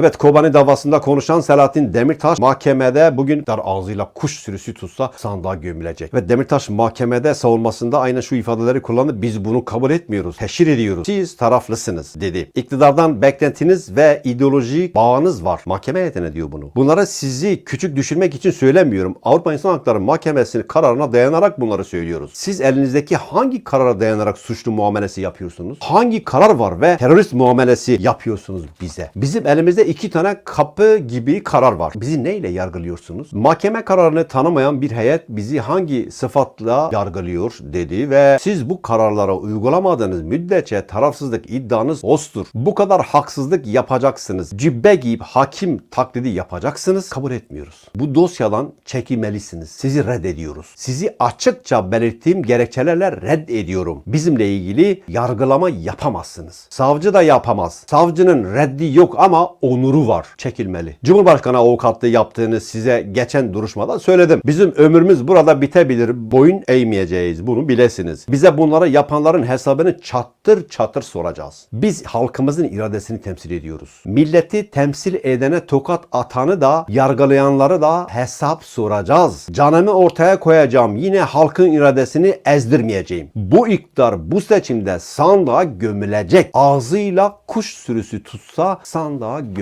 Evet Kobani davasında konuşan Selahattin Demirtaş mahkemede bugün dar ağzıyla kuş sürüsü tutsa sandığa gömülecek. Ve Demirtaş mahkemede savunmasında aynen şu ifadeleri kullandı. Biz bunu kabul etmiyoruz. Teşhir ediyoruz. Siz taraflısınız dedi. İktidardan beklentiniz ve ideolojik bağınız var. Mahkeme heyetine diyor bunu. Bunları sizi küçük düşürmek için söylemiyorum. Avrupa İnsan Hakları Mahkemesi'nin kararına dayanarak bunları söylüyoruz. Siz elinizdeki hangi karara dayanarak suçlu muamelesi yapıyorsunuz? Hangi karar var ve terörist muamelesi yapıyorsunuz bize? Bizim elimizde iki tane kapı gibi karar var. Bizi neyle yargılıyorsunuz? Mahkeme kararını tanımayan bir heyet bizi hangi sıfatla yargılıyor dedi ve siz bu kararlara uygulamadığınız müddetçe tarafsızlık iddianız ostur. Bu kadar haksızlık yapacaksınız. Cübbe giyip hakim taklidi yapacaksınız. Kabul etmiyoruz. Bu dosyadan çekilmelisiniz. Sizi reddediyoruz. Sizi açıkça belirttiğim gerekçelerle reddediyorum. Bizimle ilgili yargılama yapamazsınız. Savcı da yapamaz. Savcının reddi yok ama onuru var. Çekilmeli. Cumhurbaşkanı avukatlığı yaptığını size geçen duruşmada söyledim. Bizim ömrümüz burada bitebilir. Boyun eğmeyeceğiz. Bunu bilesiniz. Bize bunları yapanların hesabını çattır çatır soracağız. Biz halkımızın iradesini temsil ediyoruz. Milleti temsil edene tokat atanı da yargılayanları da hesap soracağız. Canımı ortaya koyacağım. Yine halkın iradesini ezdirmeyeceğim. Bu iktidar bu seçimde sandığa gömülecek. Ağzıyla kuş sürüsü tutsa sandığa gömülecek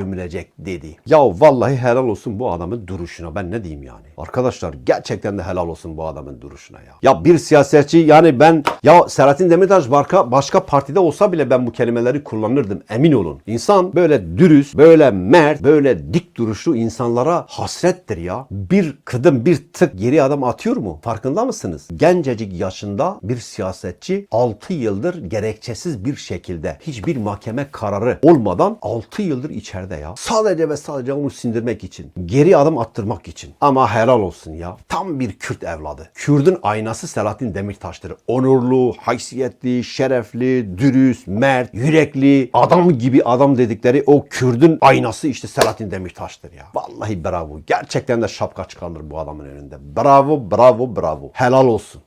dedi. Ya vallahi helal olsun bu adamın duruşuna. Ben ne diyeyim yani. Arkadaşlar gerçekten de helal olsun bu adamın duruşuna ya. Ya bir siyasetçi yani ben ya Selahattin Demirtaş başka, başka partide olsa bile ben bu kelimeleri kullanırdım emin olun. İnsan böyle dürüst, böyle mert, böyle dik duruşlu insanlara hasrettir ya. Bir kıdım bir tık geri adam atıyor mu? Farkında mısınız? Gencecik yaşında bir siyasetçi 6 yıldır gerekçesiz bir şekilde hiçbir mahkeme kararı olmadan 6 yıldır içeride ya. Sadece ve sadece onu sindirmek için. Geri adım attırmak için. Ama helal olsun ya. Tam bir Kürt evladı. Kürdün aynası Selahattin Demirtaş'tır. Onurlu, haysiyetli, şerefli, dürüst, mert, yürekli, adam gibi adam dedikleri o Kürdün aynası işte Selahattin Demirtaş'tır ya. Vallahi bravo. Gerçekten de şapka çıkarılır bu adamın önünde. Bravo, bravo, bravo. Helal olsun.